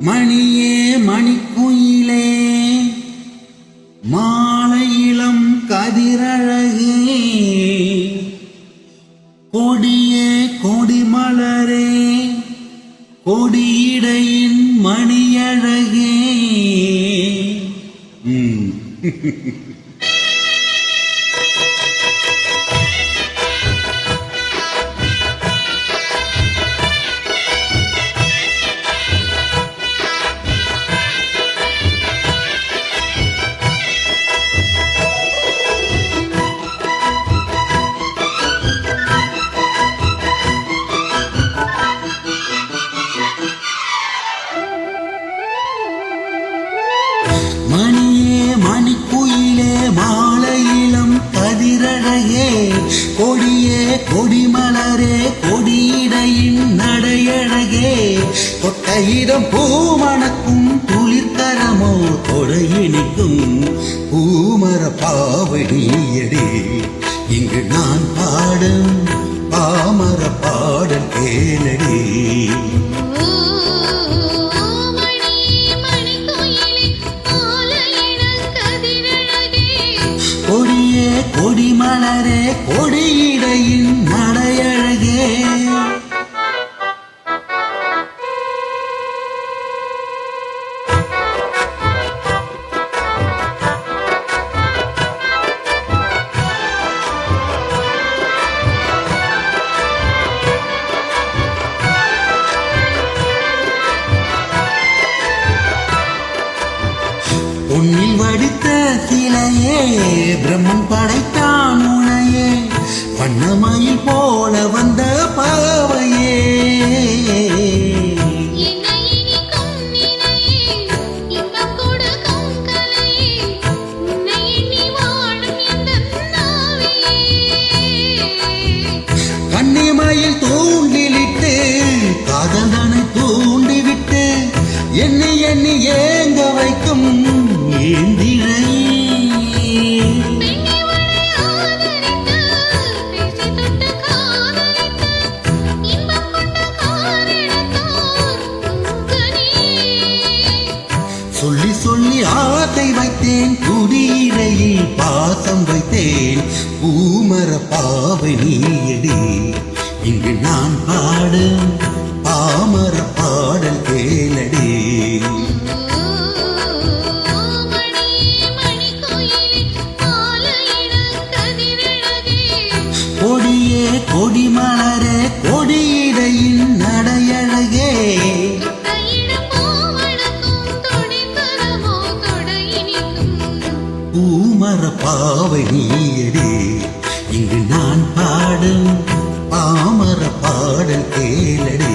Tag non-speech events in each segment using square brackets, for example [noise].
மணியே மணிக்குயிலே மாலை கதிரழகே கொடியே கொடிமலரே கொடியிடையின் மணியழகே. [laughs] கொடியே கொடிமலரே கொடியிடையின் நடையழகே. தொட்டையிடம் பூமணக்கும் துளிர்கரமோ கொடையினிக்கும் பூமர பாவடியடே. இங்கு நான் பாடும் பாமர பாடல் கேளடே. மலரே கொடியிடையின் நடையழகே. உன்னில் வடித்த பிரம்மன் படைத்தான் உனையே. வண்ணமயில் போல வந்த பாவையே கண்ணிமையில் தூண்டிலிட்டு காதலனை தூண்டிவிட்டு எண்ணி எண்ணி ஏங்க வைக்கும் ஏந்திரே பாசம் பூமர பாவை நீயடி? இங்கு நான் பாடும் பாமர பாடல் கேளடி. நான் பாடும் பாமர பாடல் கேளடி.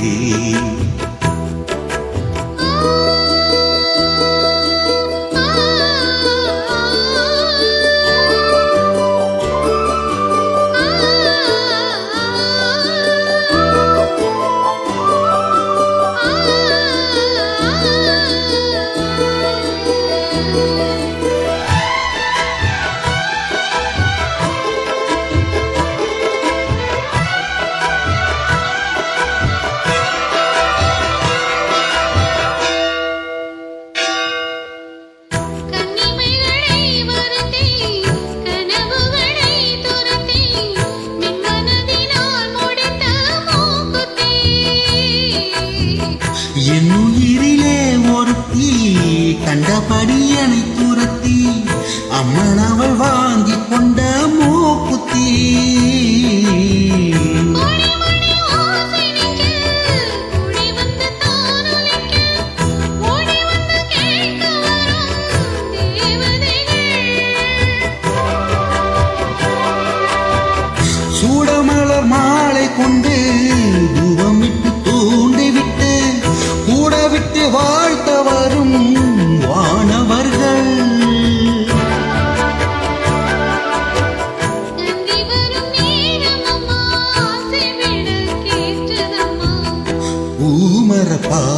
கண்டபடி அணை துரத்தி அம்மன் அவள் வாங்கி கொண்ட மூக்குத்தி. மணி மணி ஓசை நெஞ்சில் ஓடி வந்து சூடமலர் மாலை கொண்டு தூவமிட்டு தூண்டிவிட்டு கூட விட்டு வா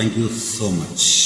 Thank you so much.